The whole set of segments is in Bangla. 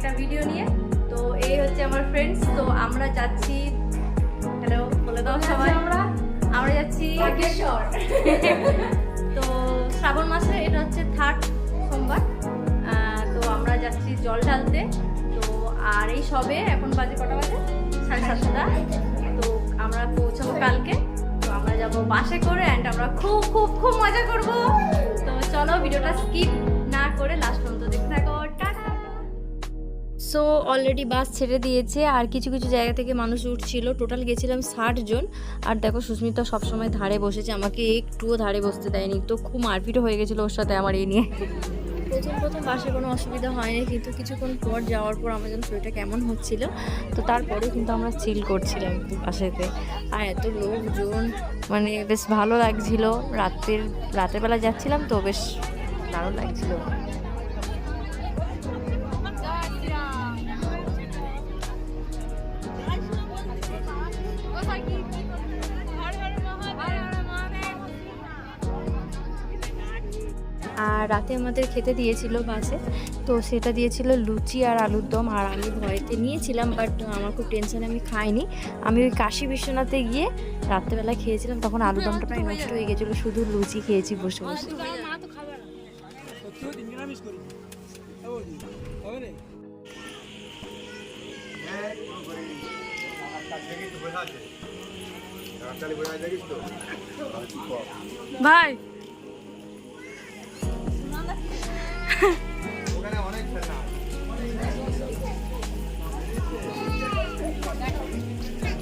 একটা ভিডিও নিয়ে। তো এই হচ্ছে আমার ফ্রেন্ডস তো আমরা যাচ্ছি হ্যালো বলে দাও সবাই। আমরা? আমরা যাচ্ছি তো শ্রাবণ মাসে এটা হচ্ছে থার্ড সোমবার। তো আমরা যাচ্ছি জল ঢালতে। তো আর এই সবে এখন বাজে কটা বাজে? সাড়ে সাতটা। তো আমরা পৌঁছাবো কালকে। তো আমরা যাব বাসে করে অ্যান্ড আমরা খুব খুব খুব মজা করব। তো চলো ভিডিওটা স্কিপ না করে লাস্ট পর্যন্ত দেখতে থাকো। সো অলরেডি বাস ছেড়ে দিয়েছে আর কিছু কিছু জায়গা থেকে মানুষ উঠছিল। টোটাল গেছিলাম ষাট জন। আর দেখো, সুস্মিতা সবসময় ধারে বসেছে। আমাকে একটুও ধারে বসতে দেয়নি। তো খুব মারপিটও হয়ে গেছিল ওর সাথে আমার এই নিয়ে। প্রথম প্রথম বাসে কোনো অসুবিধা হয়নি, কিন্তু কিছুক্ষণ পর যাওয়ার পর আমার যেন শরীরটা কেমন হচ্ছিল, তো তারপরে কিন্তু আমরা চিল করছিলাম বাসেতে। আর এত লোকজন মানে বেশ ভালো লাগছিল। রাতের রাতের বেলা যাচ্ছিলাম তো বেশ দারুণ লাগছিল। আর রাতে আমাদের খেতে দিয়েছিল বাসে তো সেটা দিয়েছিল লুচি আর আলুর দম। আর আমি ভয়েতে নিয়েছিলাম বাট আমার খুব টেনশন আমি খাইনি। আমি ওই কাশি বিশ্বনাথে গিয়ে রাত্রেবেলা খেয়েছিলাম, তখন আলুর দমটা প্রায় নষ্ট হয়ে গেছিল, শুধু লুচি খেয়েছি বসে বসে। ভাই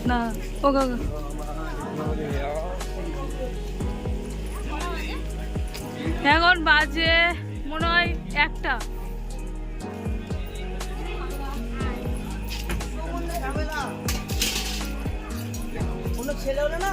না ওগা ওগা। এখন বাজে মনে হয় একটা। কোনো ছেলে হলে না?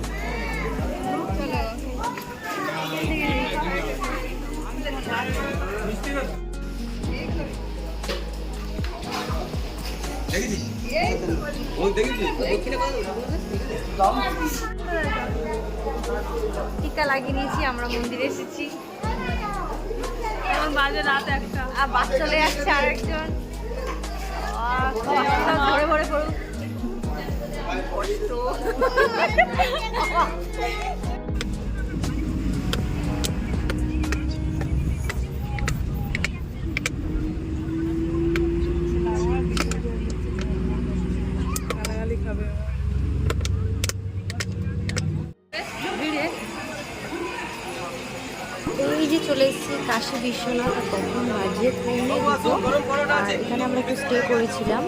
টিকা লাগিয়ে নিয়েছি আমরা মন্দিরে এসেছি। এখন বাজে রাত একটা। আর বাস চলে যাচ্ছে আরেকজন। ভরে ভরে পড়ুক কষ্ট। কাশী বিশ্বনাথ আর তখন বাজে আর এখানে আমরা একটু স্টে করেছিলাম।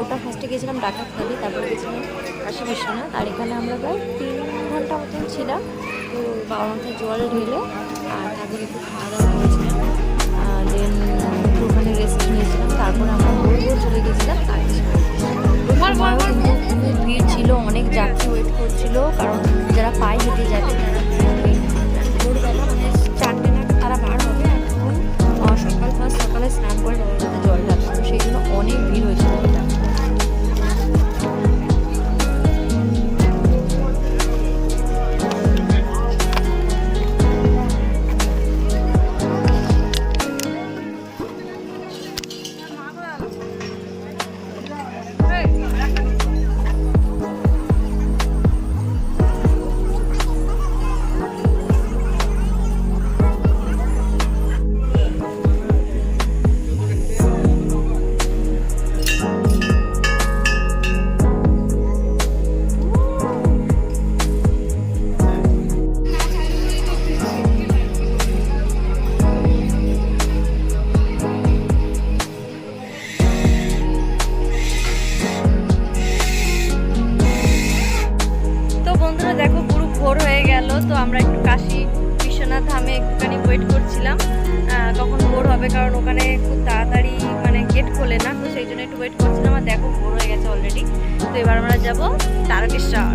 ওটা ফার্স্টে গেছিলাম ডাকাতখালি তারপরে গেছিলাম কাশী বিশ্বনাথ। আর এখানে আমরা প্রায় তিন ঘণ্টা মতন ছিলাম। তো বাবা মাথায় জল ঢেলে আর তারপরে একটু খাওয়া দাওয়া করেছিলাম দেন ওখানে রেস্ট নিয়েছিলাম। তারপরে আমরা ভোর চলে গেছিলাম ভিড় ছিল অনেক যাত্রী ওয়েট করছিল কারণ যারা পায়ে হেঁটে যাবে তারা সকাল স্নান করে সাথে জল ঢালতাম সেই জন্য অনেক তো আমরা একটু কাশি বিশ্বনাথ ধামে একটুখানি ওয়েট করছিলাম। কখন ভোর হবে কারণ ওখানে খুব তাড়াতাড়ি মানে গেট খোলে না, তো সেই জন্য একটু ওয়েট করছিলাম আর দেখো ভোর হয়ে গেছে অলরেডি তো এবার আমরা যাব তারকেশ্বর।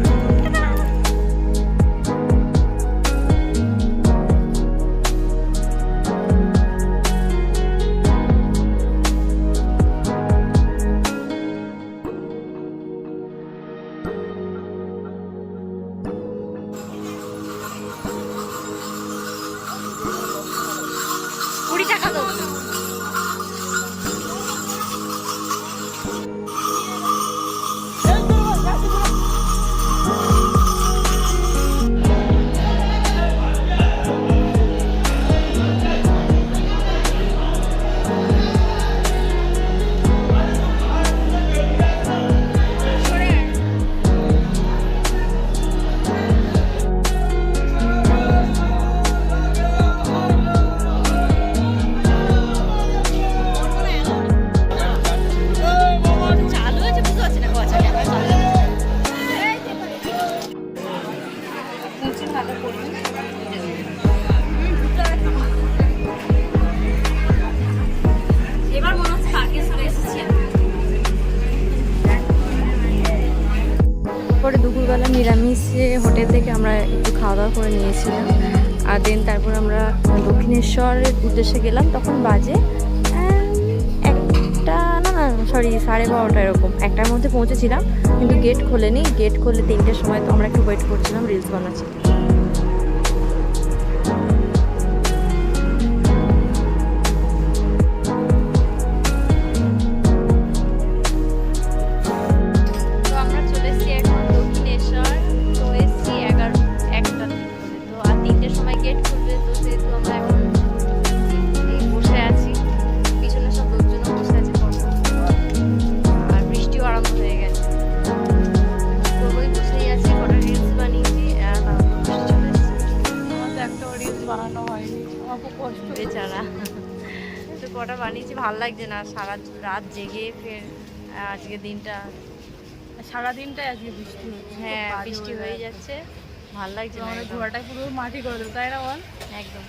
নিরামিষে হোটেল থেকে আমরা একটু খাওয়া দাওয়া করে নিয়েছিলাম। আর দেন তারপর আমরা দক্ষিণেশ্বরের উদ্দেশ্যে গেলাম, তখন বাজে একটা, না না সরি সাড়ে বারোটা এরকম। একটার মধ্যে পৌঁছেছিলাম, কিন্তু গেট খোলেনি। গেট খোলে তিনটের সময় তো আমরা একটু ওয়েট করছিলাম রিলস বানাচ্ছি লাগছে না সারা রাত জেগে ফের আজকে দিনটা সারা সারাদিনটাই আজকে বৃষ্টি হচ্ছে হ্যাঁ বৃষ্টি হয়ে যাচ্ছে। ভালো লাগছে মানে আমাদের ঘোড়াটা পুরো মাটি করে দেবো তাই না বল? একদম।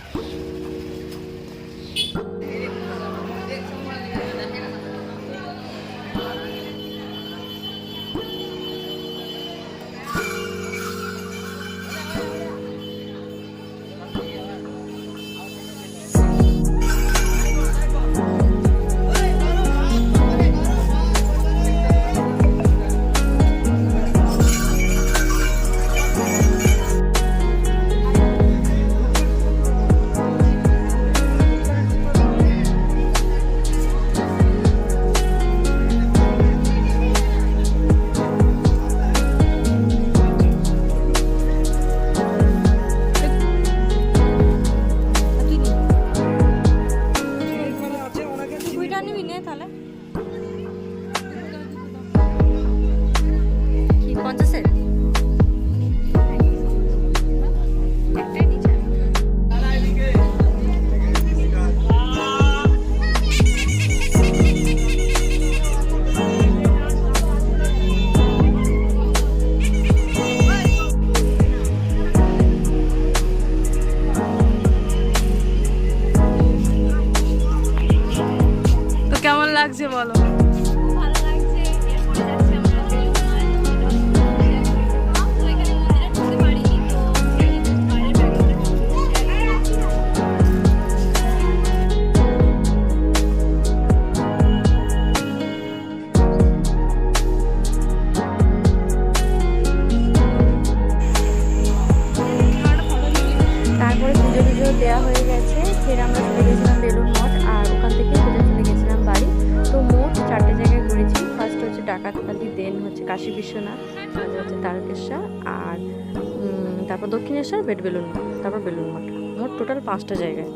তারপরে পুজো টুজো দেওয়া হয়ে গেছে। ফের আমরা চলে গেছিলাম বেলুন মঠ, আর ওখান থেকে সোজা চলে গেছিলাম বাড়ি। তো মোট চারটে জায়গায় ঘুরেছি। ফার্স্ট হচ্ছে ডাকাতকালি দেন হচ্ছে কাশী বিশ্বনাথ, তারপর হচ্ছে তারকেশ্বর, আর তারপর দক্ষিণেশ্বর, বেড বেলুন মঠ, তারপর বেলুন মঠ। মোট টোটাল পাঁচটা জায়গায়।